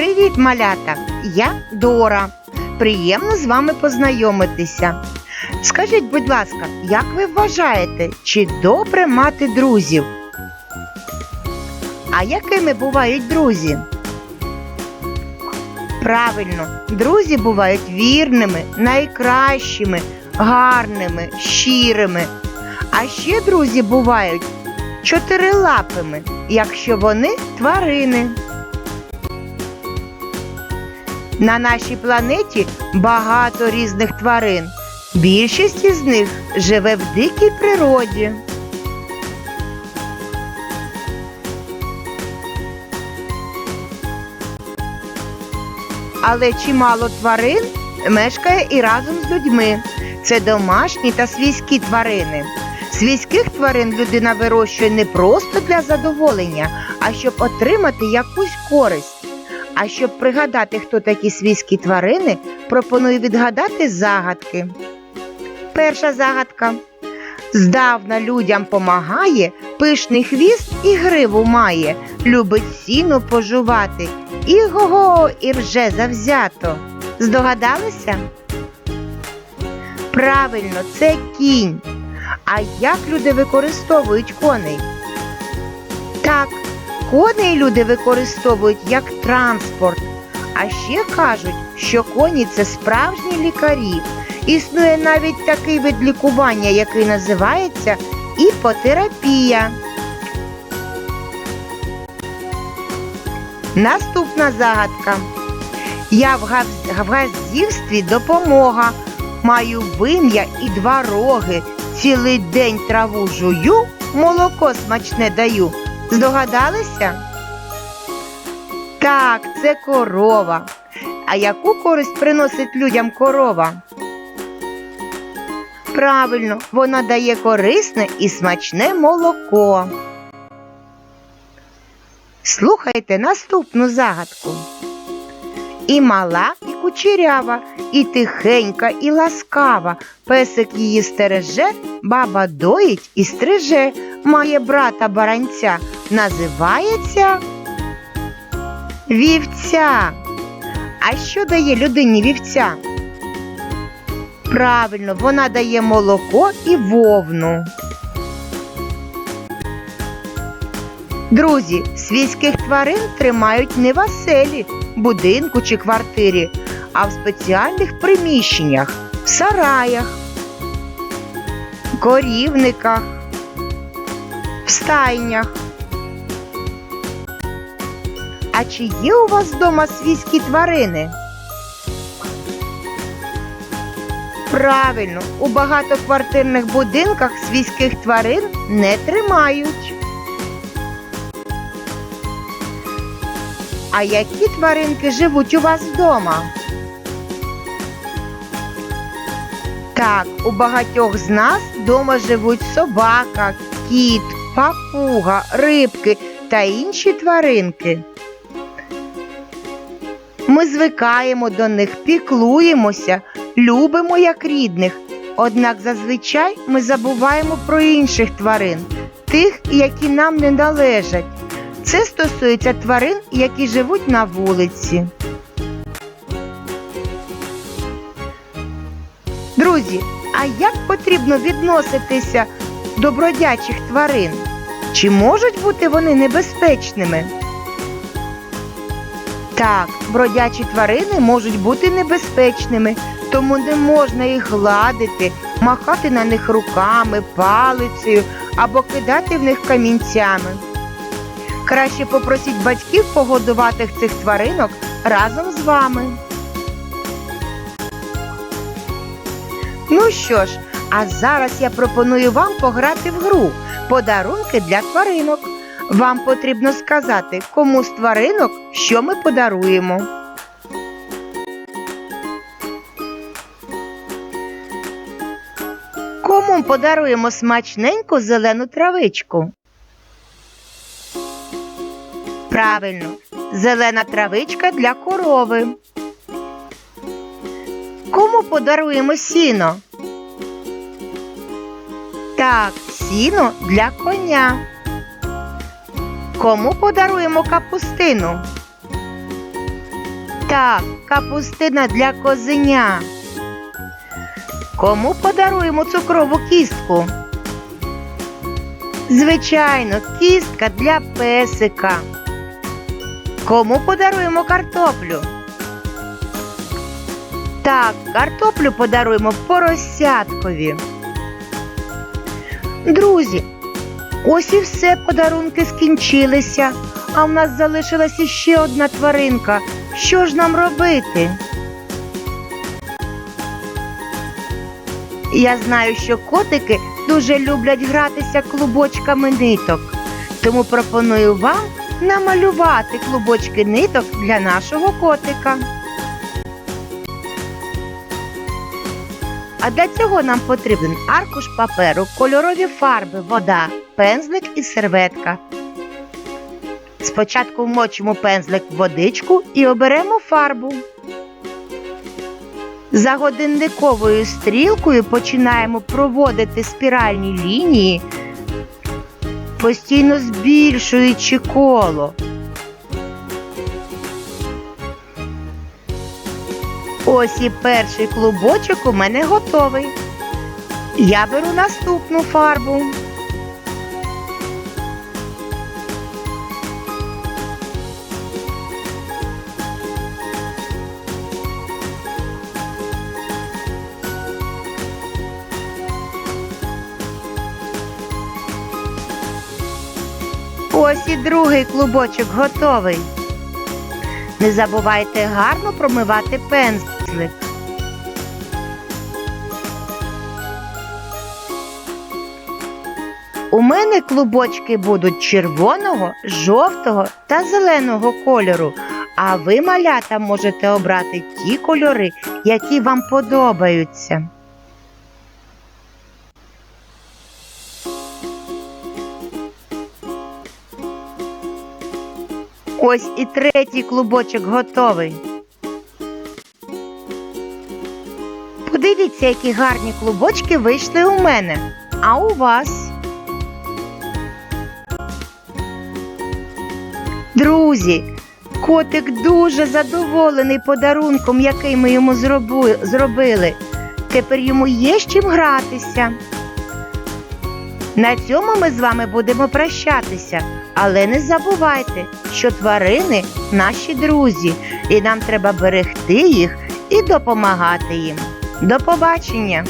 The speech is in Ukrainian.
Привіт, малята! Я Дора. Приємно з вами познайомитися. Скажіть, будь ласка, як ви вважаєте, чи добре мати друзів? А якими бувають друзі? Правильно, друзі бувають вірними, найкращими, гарними, щирими. А ще друзі бувають чотирилапими, якщо вони тварини. На нашій планеті багато різних тварин. Більшість із них живе в дикій природі. Але чимало тварин мешкає і разом з людьми. Це домашні та свійські тварини. Свійських тварин людина вирощує не просто для задоволення, а щоб отримати якусь користь. А щоб пригадати, хто такі свійські тварини, пропоную відгадати загадки. Перша загадка. Здавна людям помагає, пишний хвіст і гриву має, любить сіно пожувати, і го-го, і рже завзято. Здогадалися? Правильно, це кінь. А як люди використовують коней? Так, коней люди використовують як транспорт. А ще кажуть, що коні це справжні лікарі. Існує навіть такий вид лікування, який називається іпотерапія. Наступна загадка. Я в гав- в газдівстві допомога. Маю вим'я і два роги. Цілий день траву жую, молоко смачне даю. Здогадалися? Так, це корова. А яку користь приносить людям корова? Правильно, вона дає корисне і смачне молоко. Слухайте наступну загадку. І мала, і кучерява, і тихенька, і ласкава. Песик її стереже, баба доїть і стриже, має брата баранця, називається вівця. А що дає людині вівця? Правильно, вона дає молоко і вовну. Друзі, свійських тварин тримають не в оселі, будинку чи квартирі, а в спеціальних приміщеннях, в сараях, корівниках, в стайнях. А чи є у вас вдома свійські тварини? Правильно, у багатоквартирних будинках свійських тварин не тримають. А які тваринки живуть у вас вдома? Так, у багатьох з нас вдома живуть собака, кіт, папуга, рибки та інші тваринки. Ми звикаємо до них, піклуємося, любимо як рідних. Однак зазвичай ми забуваємо про інших тварин, тих, які нам не належать. Це стосується тварин, які живуть на вулиці. Друзі, а як потрібно відноситися до бродячих тварин? Чи можуть бути вони небезпечними? Так, бродячі тварини можуть бути небезпечними, тому не можна їх гладити, махати на них руками, палицею або кидати в них камінцями. Краще попросіть батьків погодувати цих тваринок разом з вами. Ну що ж, а зараз я пропоную вам пограти в гру подарунки для тваринок. Вам потрібно сказати, кому з тваринок що ми подаруємо. Кому подаруємо смачненьку зелену травичку? Правильно, зелена травичка для корови. Кому подаруємо сіно? Так, сіно для коня. Кому подаруємо капустину? Так, капустина для козеня. Кому подаруємо цукрову кістку? Звичайно, кістка для песика. Кому подаруємо картоплю? Так, картоплю подаруємо поросяткові. Друзі, ось і все подарунки скінчилися, а в нас залишилась іще одна тваринка. Що ж нам робити? Я знаю, що котики дуже люблять гратися клубочками ниток, тому пропоную вам намалювати клубочки ниток для нашого котика. А для цього нам потрібен аркуш паперу, кольорові фарби, вода, пензлик і серветка. Спочатку вмочимо пензлик в водичку і оберемо фарбу. За годинниковою стрілкою починаємо проводити спіральні лінії, постійно збільшуючи коло. Ось і перший клубочок у мене готовий. Я беру наступну фарбу. Ось і другий клубочок готовий. Не забувайте гарно промивати пензлик. У мене клубочки будуть червоного, жовтого та зеленого кольору, а ви, малята, можете обрати ті кольори, які вам подобаються. Ось і третій клубочок готовий. Подивіться, які гарні клубочки вийшли у мене. А у вас? Друзі, котик дуже задоволений подарунком, який ми йому зробили. Тепер йому є з чим гратися. На цьому ми з вами будемо прощатися, але не забувайте, що тварини наші друзі, і нам треба берегти їх і допомагати їм. До побачення!